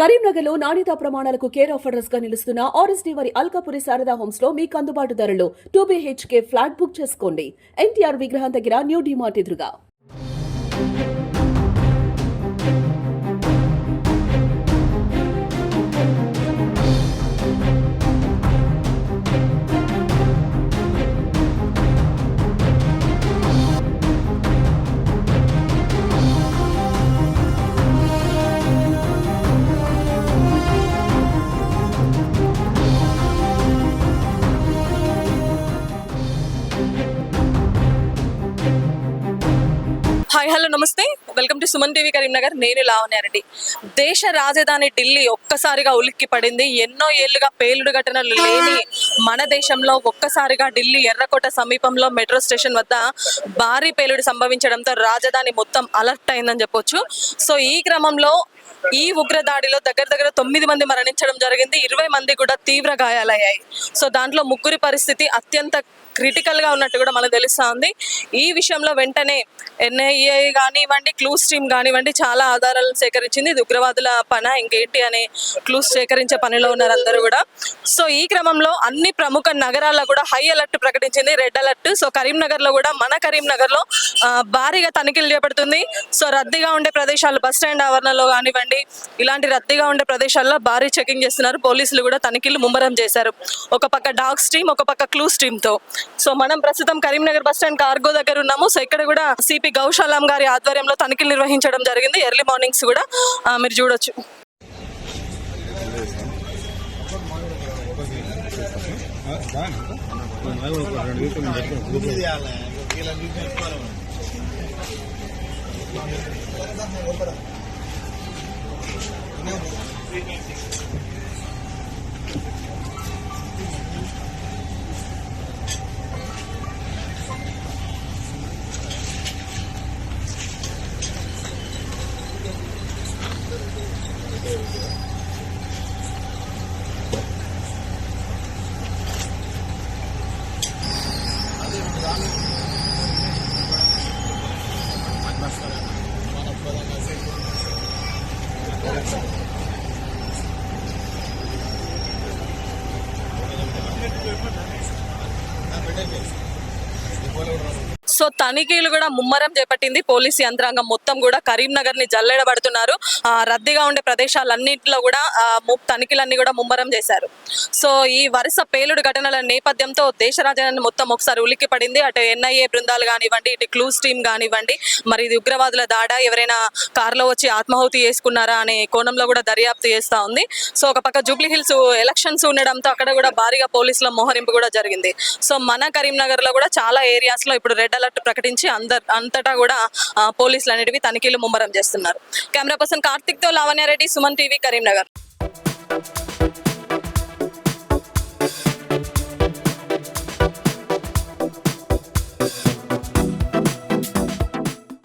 కరీంనగర్లో నాణ్యతా ప్రమాణాలకు కేర్ ఆఫర్స్గా నిలుస్తున్న ఆర్ఎస్డీ వారి అల్కాపురి శారదా హోమ్స్లో మీకు అందుబాటు ధరలో టూ బీహెచ్కే ఫ్లాట్ బుక్ చేసుకోండి. ఎన్టీఆర్ విగ్రహం దగ్గర న్యూ డిమార్ట్ ఎదురుగా. హాయ్ హలో నమస్తే. Welcome to Suman TV Karimnagar. నేను లావణ్యారెడ్డి దేశ రాజధాని ఢిల్లీ ఒక్కసారిగా ఉలిక్కి పడింది. ఎన్నో ఏళ్ళుగా పేలుడు ఘటనలు లేని మన దేశంలో ఒక్కసారిగా ఢిల్లీ ఎర్రకోట సమీపంలో మెట్రో స్టేషన్ వద్ద భారీ పేలుడు సంభవించడంతో రాజధాని మొత్తం అలర్ట్ అయిందని చెప్పొచ్చు. సో ఈ క్రమంలో ఈ ఉగ్రదాడిలో దగ్గర దగ్గర తొమ్మిది మంది మరణించడం జరిగింది. ఇరవై మంది కూడా తీవ్ర గాయాలయ్యాయి. సో దాంట్లో ముగ్గురి పరిస్థితి అత్యంత క్రిటికల్గా ఉన్నట్టు కూడా మనకు తెలుస్తా ఉంది ఈ విషయంలో వెంటనే ఎన్ఐఏ కానివ్వండి క్లూస్ టీమ్ కానివ్వండి చాలా ఆధారాలను సేకరించింది. ఇది ఉగ్రవాదుల పన ఇంకేంటి అనే క్లూస్ సేకరించే పనిలో ఉన్నారు అందరూ కూడా. సో ఈ క్రమంలో అన్ని ప్రముఖ నగరాల్లో కూడా హై అలర్ట్ ప్రకటించింది. Red alert. సో కరీంనగర్లో కూడా మన కరీంనగర్లో భారీగా తనిఖీలు చేపడుతుంది. సో రద్దీగా ఉండే ప్రదేశాలు బస్ స్టాండ్ ఆవరణలో కానివ్వండి ఇలాంటి రద్దీగా ఉండే ప్రదేశాల్లో భారీ చెకింగ్ చేస్తున్నారు. పోలీసులు కూడా తనిఖీలు ముమ్మరం చేశారు. ఒక పక్క డాగ్ స్ట్రీమ్ ఒక పక్క క్లూస్ టీమ్తో. సో మనం ప్రస్తుతం కరీంనగర్ బస్ స్టాండ్ కార్గో దగ్గర ఉన్నాము. సో ఇక్కడ కూడా సిపి గౌశాలాం గారి ఆధ్వర్యంలో తనిఖీలు నిర్వహించడం జరిగింది. ఎర్లీ మార్నింగ్స్ కూడా మీరు చూడొచ్చు. Извините. పెట్టండి సో తనిఖీలు కూడా ముమ్మరం చేపట్టింది పోలీస్ యంత్రాంగం మొత్తం కూడా. కరీంనగర్ని జల్లెడబడుతున్నారు రద్దీగా ఉండే ప్రదేశాలన్నింటిలో కూడా తనిఖీలన్నీ కూడా ముమ్మరం చేశారు. సో ఈ వరుస పేలుడు ఘటనల నేపథ్యంతో దేశ రాజధాని మొత్తం ఒకసారి ఉలిక్కి పడింది. అటు ఎన్ఐఏ బృందాలు కానివ్వండి ఇటు క్లూస్ టీమ్ కానివ్వండి మరి ఇది ఉగ్రవాదుల దాడ ఎవరైనా కారులో వచ్చి ఆత్మాహుతి చేసుకున్నారా అనే కోణంలో కూడా దర్యాప్తు చేస్తా ఉంది. సో ఒక పక్క జూబ్లీ హిల్స్ ఎలక్షన్స్ ఉండడంతో అక్కడ కూడా భారీగా పోలీసుల మోహరింపు కూడా జరిగింది. సో మన కరీంనగర్లో కూడా చాలా ఏరియాస్లో ఇప్పుడు రెడ్ అలర్ట్ ప్రకటించి అందర్ అంతటా కూడా పోలీసులు అనేటివి తనిఖీలు ముమ్మరం చేస్తున్నారు. కెమెరా పర్సన్ కార్తిక్తో లావణ్యారెడ్డి సుమన్ టీవీ కరీంనగర్.